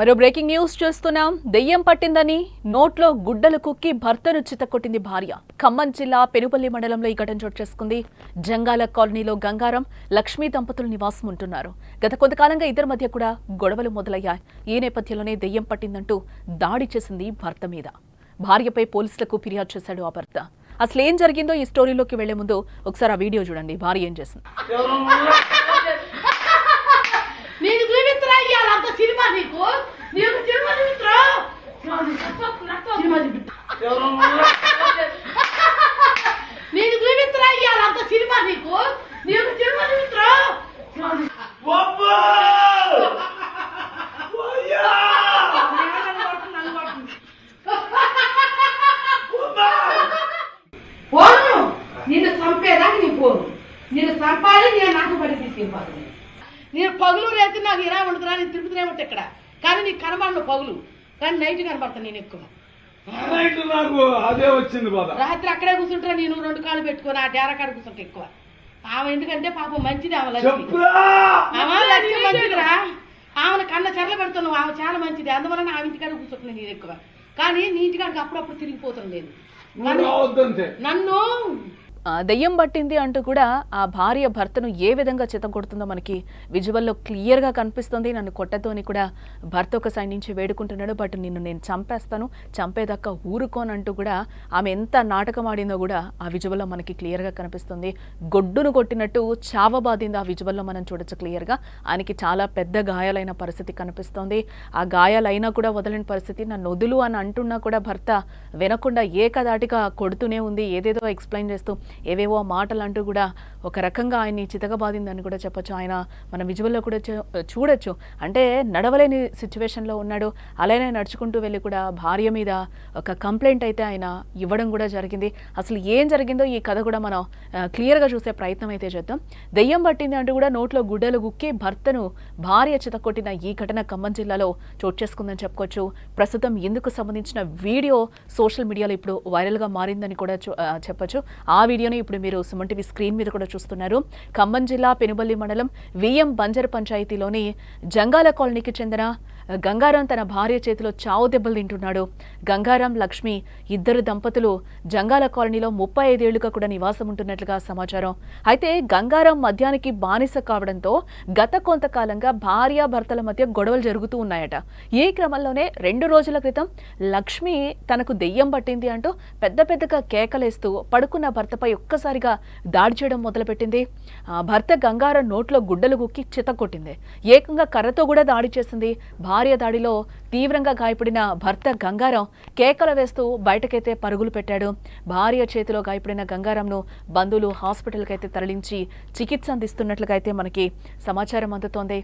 మరో breaking news చూస్తున్నాం. దెయ్యం పట్టిందని నోట్లో గుడ్డలు కుక్కి భర్తను చితకొట్టింది భార్య. ఖమ్మం జిల్లా పెనుపల్లి మండలంలో ఈ ఘటన చోటు చేసుకుంది. జంగాల కాలనీలో గంగారం లక్ష్మీ దంపతులు నివాసం ఉంటున్నారు. గత కొంతకాలంగా ఇద్దరి మధ్య కూడా గొడవలు మొదలయ్యాయి. ఈ నేపథ్యంలోనే దెయ్యం పట్టిందంటూ దాడి చేసింది భర్త మీద. భార్యపై పోలీసులకు ఫిర్యాదు చేశాడు ఆ భర్త. అసలు ఏం జరిగిందో ఈ స్టోరీలోకి వెళ్ళే ముందు ఒకసారి ఆ వీడియో చూడండి. భార్య ఏం చేసింది నీకు చూపిస్తున్నా ఇవాళ అంత సినిమా నీకు నీకు సినిమా చూపిస్తున్నా సినిమా చూపిస్తా నీకు చూపిస్తున్నా ఇవాళ అంత సినిమా నీకు నీకు సినిమా చూపిస్తున్నా పోను నిన్ను చంపేదాకా నీ పోను నిన్ను చంపాలి నేను నాకు పడి తీసుకెళ్ళిపోతుంది నేను పగులు రేతి నాకు ఇలా ఉండదురా నేను తిరుగుతూనే ఉంటా ఇక్కడ. కానీ నీకు కనబడను పగులు. కానీ నైట్ కనబడతాను నేను ఎక్కువ. నాకు అదే వచ్చింది రాత్రి అక్కడే కూర్చుంటా నేను రెండు కాళ్ళు పెట్టుకొని ఆ డేరా కాడ కూర్చుంటా ఎక్కువ. ఆమె ఎందుకంటే పాపం మంచిది ఆమె లక్ష్మి. ఆమె లక్ష్మి మంచిదిరా. ఆమెను కన్న చెరలు పెడుతున్నావు. ఆమె చాలా మంచిది. అందువలన ఆమె ఇంటికాడ కూర్చుంటున్నాను నేను ఎక్కువ. కానీ నీ ఇంటికాడికి అప్పుడప్పుడు తిరిగిపోతాను నేను నన్ను దెయ్యం పట్టింది అంటూ కూడా ఆ భార్య భర్తను ఏ విధంగా చితకొడుతుందో మనకి విజువల్లో క్లియర్గా కనిపిస్తుంది. నన్ను కొట్టతోని కూడా భర్త ఒక సైడ్ నుంచి వేడుకుంటున్నాడు. బట్ నిన్ను నేను చంపేస్తాను. చంపేదాకా ఊరుకోనంటూ కూడా ఆమె ఎంత నాటకం ఆడిందో కూడా ఆ విజువల్లో మనకి క్లియర్గా కనిపిస్తుంది. గొడ్డును కొట్టినట్టు చావబాదింది ఆ విజువల్లో మనం చూడొచ్చు క్లియర్గా. ఆయనకి చాలా పెద్ద గాయాలైన పరిస్థితి కనిపిస్తోంది. ఆ గాయాలైనా కూడా వదలని పరిస్థితి. నన్ను వదులు అని అంటున్నా కూడా భర్త వినకుండా ఏకదాటిగా కొడుతూనే ఉంది. ఏదేదో ఎక్స్ప్లెయిన్ చేస్తూ ఏవేవో మాటలు అంటూ కూడా ఒక రకంగా ఆయన్ని చితకబాదిందని కూడా చెప్పొచ్చు. ఆయన మన విజువల్లో కూడా చూడొచ్చు. అంటే నడవలేని సిచ్యువేషన్లో ఉన్నాడు. అలానే నడుచుకుంటూ వెళ్ళి కూడా భార్య మీద ఒక కంప్లైంట్ అయితే ఆయన ఇవ్వడం కూడా జరిగింది. అసలు ఏం జరిగిందో ఈ కథ కూడా మనం క్లియర్గా చూసే ప్రయత్నం అయితే చేద్దాం. దెయ్యం పట్టింది అంటూ కూడా నోట్లో గుడ్డలు గుక్కి భర్తను భార్య చితకొట్టిన ఈ ఘటన ఖమ్మం జిల్లాలో చోటు చేసుకుందని చెప్పుకోవచ్చు. ప్రస్తుతం ఇందుకు సంబంధించిన వీడియో సోషల్ మీడియాలో ఇప్పుడు వైరల్గా మారిందని కూడా చెప్పొచ్చు. ఆ, వీడియో వీడియోని ఇప్పుడు మీరు సుమన్ టీవీ స్క్రీన్ మీద కూడా చూస్తున్నారు. ఖమ్మం జిల్లా పెనుబల్లి మండలం విఎం బంజర్ పంచాయతీలోని జంగాల కాలనీకి చెందిన గంగారాం తన భార్య చేతిలో చావు దెబ్బలు తింటున్నాడు. గంగారాం లక్ష్మి ఇద్దరు దంపతులు జంగాల కాలనీలో ముప్పై ఐదేళ్ళుగా కూడా నివాసం ఉంటున్నట్లుగా సమాచారం. అయితే గంగారాం మద్యానికి బానిస కావడంతో గత కొంతకాలంగా భార్య భర్తల మధ్య గొడవలు జరుగుతూ ఉన్నాయట. ఈ క్రమంలోనే రెండు రోజుల క్రితం లక్ష్మి తనకు దెయ్యం పట్టింది అంటూ పెద్ద పెద్దగా కేకలేస్తూ పడుకున్న భర్తపై ఒక్కసారిగా దాడి చేయడం మొదలుపెట్టింది. ఆ భర్త గంగారం నోట్లో గుడ్డలు గుక్కి చితకొట్టింది ఏకంగా కర్రతో కూడా దాడి చేసింది. భార్య దాడిలో తీవ్రంగా గాయపడిన భర్త గంగారం కేకలు వేస్తూ బయటకైతే పరుగులు పెట్టాడు. భార్య చేతిలో గాయపడిన గంగారంను బంధువులు హాస్పిటల్కి అయితే తరలించి చికిత్స అందిస్తున్నట్లుగా అయితే మనకి సమాచారం అందుతోంది.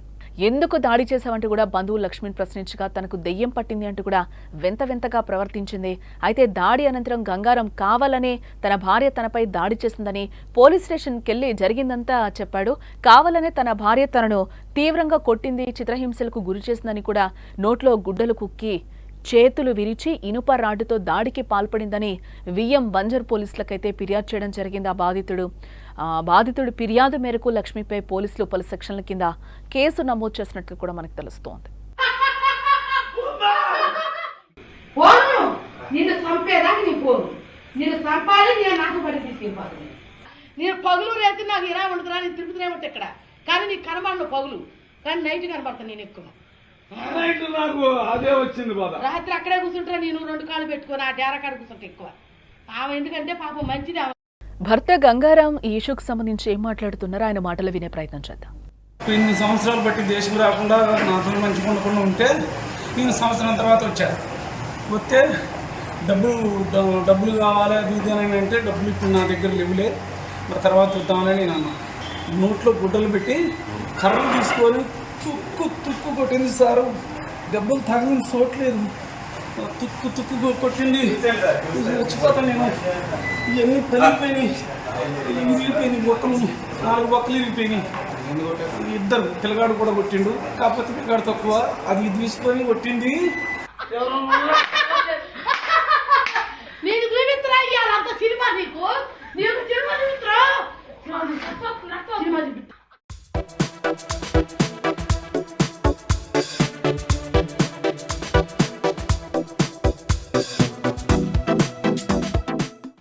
ఎందుకు దాడి చేశావంటూ కూడా బంధువు లక్ష్మిని ప్రశ్నించగా తనకు దెయ్యం పట్టింది అంటూ కూడా వింత వింతగా ప్రవర్తించింది. అయితే దాడి అనంతరం గంగారం కావాలనే తన భార్య తనపై దాడి చేసిందని పోలీస్ స్టేషన్కి వెళ్ళి జరిగిందంతా చెప్పాడు. కావాలనే తన భార్య తనను తీవ్రంగా కొట్టింది చిత్రహింసలకు గురి చేసిందని కూడా నోట్లో గుడ్డలు కుక్కి చేతులు విరిచి ఇనుప రాడ్డుతో దాడికి పాల్పడిందని విఎం బంజర్ పోలీసులకైతే ఫిర్యాదు చేయడం జరిగింది ఆ బాధితుడు. బాధితుడు ఫిర్యాదు మేరకు లక్ష్మిపై పోలీసులు పలు సెక్షన్ల కింద కేసు నమోదు చేసినట్లు కూడా మనకు తెలుస్తోంది. నిన్ను చంపేదాకా నీ పోను. నిన్ను చంపాలి నేను నాకు పడి తీసుకెళ్ళిపోతుంది నేను పగులు రేతి నాకు ఇలా ఉండదురా నేను తిరుగుతూనే ఉంటా ఇక్కడ. కానీ నీకు కనబడను పగులు. కానీ నైట్ కనబడతాను నేను ఎక్కువ. నాకు అదే వచ్చింది బాధ. రాత్రి అక్కడే కూర్చుంటా నేను రెండు కాళ్ళు పెట్టుకొని ఆ డేరా కాడ కూర్చుంటా ఎక్కువ. ఆమె ఎందుకంటే పాపం మంచిది భర్త గంగారాం ఈ ఇష్యూకి సంబంధించి ఏం మాట్లాడుతున్నారో? ఆయన మాటలు వినే ప్రయత్నం చేద్దాం. ఇన్ని సంవత్సరాలు బట్టి దేశం రాకుండా నాతో మంచిగా ఉండకుండా ఉంటే నేను సంవత్సరం తర్వాత వచ్చా వస్తే డబ్బులు డబ్బులు కావాలి అది ఇది అని అంటే డబ్బులు ఇప్పుడు నా దగ్గర లేవులే. మరి తర్వాత చూద్దామని నేను అన్నా. నోట్లో గుడ్డలు పెట్టి కర్రలు తీసుకొని తుక్కు తుక్కు కొట్టింది సారు. దెబ్బలు తాగని చూడలేదు తుక్కు తుక్కు కొట్టింది. వచ్చిపోతాను నేను. ఇవన్నీ పలిగిపోయినాయి ఇరిగిపోయినాయి బొక్కలు నాలుగు బొక్కలు ఇరిగిపోయినాయి. ఇద్దరు పిల్లగాడు కూడా కొట్టిండు. కాకపోతే పిల్లగాడు తక్కువ. అది తీసుకొని కొట్టింది.